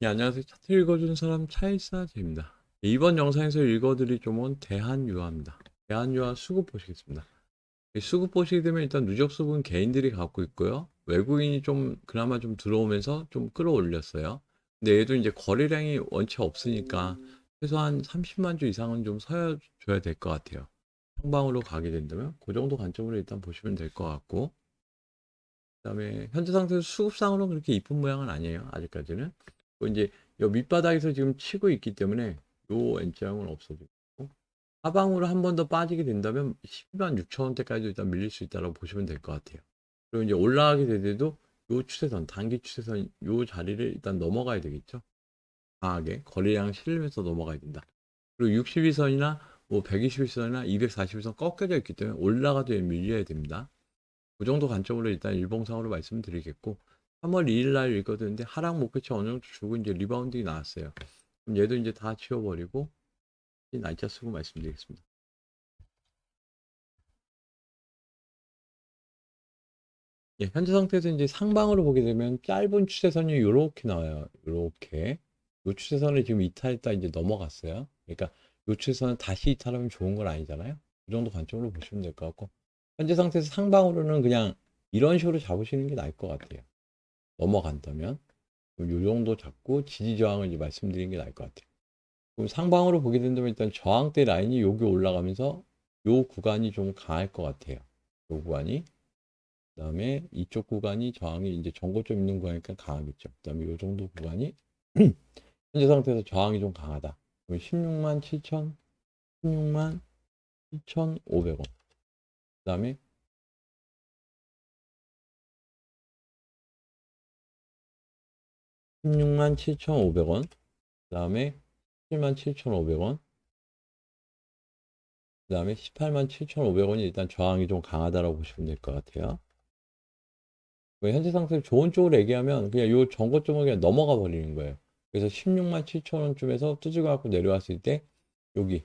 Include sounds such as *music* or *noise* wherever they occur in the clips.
네, 안녕하세요. 차트 읽어주는 사람 차일사제입니다. 이번 영상에서 읽어드릴 종목은 대한유화입니다. 대한유화 수급 보시겠습니다. 이 수급 보시게 되면 일단 누적 수급은 개인들이 갖고 있고요. 외국인이 좀 그나마 좀 들어오면서 좀 끌어올렸어요. 근데 얘도 이제 거래량이 원체 없으니까 최소한 30만 주 이상은 좀 서줘야 될 것 같아요. 상방으로 가게 된다면 그 정도 관점으로 일단 보시면 될 것 같고 그 다음에 현재 상태에서 수급상으로는 그렇게 이쁜 모양은 아니에요. 아직까지는. 또 이제 요 밑바닥에서 지금 치고 있기 때문에 요 N자형은 없어지고 하방으로 한 번 더 빠지게 된다면 12만 6천 원대까지도 일단 밀릴 수 있다고 보시면 될 것 같아요. 그리고 이제 올라가게 되더라도 요 추세선, 단기 추세선 요 자리를 일단 넘어가야 되겠죠. 강하게 거래량 실으면서 넘어가야 된다. 그리고 62선이나 뭐 121선이나 241선 꺾여져 있기 때문에 올라가도 밀려야 됩니다. 그 정도 관점으로 일단 일봉상으로 말씀드리겠고 3월 2일 날 읽거든요. 하락 목표치 어느 정도 주고 이제 리바운딩이 나왔어요. 그럼 얘도 이제 다 치워버리고 이 날짜 쓰고 말씀드리겠습니다. 예, 현재 상태에서 이제 상방으로 보게 되면 짧은 추세선이 이렇게 나와요. 이렇게. 이 추세선을 지금 이탈했다 이제 넘어갔어요. 그러니까 이 추세선은 다시 이탈하면 좋은 건 아니잖아요. 이 정도 관점으로 보시면 될 것 같고 현재 상태에서 상방으로는 그냥 이런 식으로 잡으시는 게 나을 것 같아요. 넘어간다면 이 정도 잡고 지지 저항을 이제 말씀드리는 게 나을 것 같아요. 그럼 상방으로 보게 된다면 일단 저항대 라인이 여기 올라가면서 요 구간이 좀 강할 것 같아요. 요 구간이 그 다음에 이쪽 구간이 저항이 이제 전고점 있는 구간이니까 강하겠죠. 그 다음에 요 정도 구간이 *clears throat* 현재 상태에서 저항이 좀 강하다. 그럼 16만 7천 16만 7,500원. 그 다음에 16만 7,500원. 그 다음에 17만 7,500원. 그 다음에 18만 7,500원이 일단 저항이 좀 강하다라고 보시면 될 것 같아요. 그 현재 상태에서 좋은 쪽으로 얘기하면 그냥 요 전고점을 그냥 넘어가 버리는 거예요. 그래서 16만 7천원쯤에서 뚜지고 갖고 내려왔을 때 여기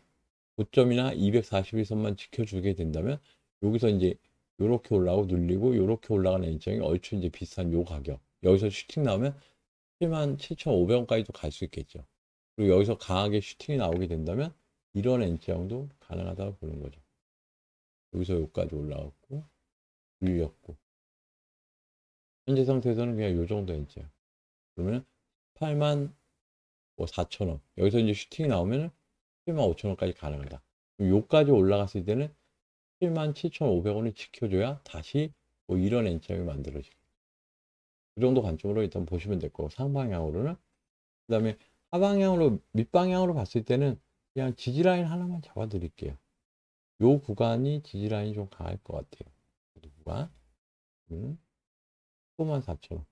고점이나 241선만 지켜주게 된다면 여기서 이제 요렇게 올라오고 눌리고 요렇게 올라가는 일정이 얼추 이제 비슷한 요 가격 여기서 슈팅 나오면 7만 7,500원까지도 갈 수 있겠죠. 그리고 여기서 강하게 슈팅이 나오게 된다면 이런 N자형도 가능하다고 보는 거죠. 여기서 여기까지 올라갔고 눌렸고 현재 상태에서는 그냥 요 정도 N자형. 그러면 8만 뭐 4천 원 여기서 이제 슈팅이 나오면 7만 5천 원까지 가능하다. 그럼 요까지 올라갔을 때는 7만 7,500원을 지켜줘야 다시 뭐 이런 N자형이 만들어지고 그 정도 관점으로 일단 보시면 될 거고 상방향으로는. 그 다음에 하방향으로 밑방향으로 봤을 때는 그냥 지지라인 하나만 잡아 드릴게요. 요 구간이 지지라인이 좀 강할 것 같아요. 이 구간. 음, 15만 4천원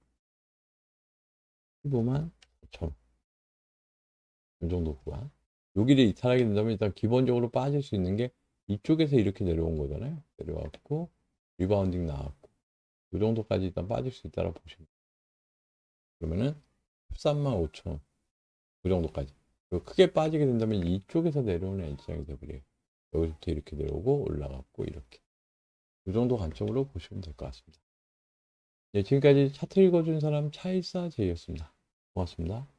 15만 4천원 이 정도 구간. 여기를 이탈하게 된다면 일단 기본적으로 빠질 수 있는 게 이쪽에서 이렇게 내려온 거잖아요. 내려왔고 리바운딩 나왔고. 이 정도까지 일단 빠질 수 있다고 보시면. 그러면은 13만 5천 원. 그 정도까지. 크게 빠지게 된다면 이쪽에서 내려오는 N장이 되버려요. 여기서부터 이렇게 내려오고 올라갔고 이렇게. 이 정도 관점으로 보시면 될 것 같습니다. 네, 지금까지 차트 읽어준 사람 차일사 제이였습니다. 고맙습니다.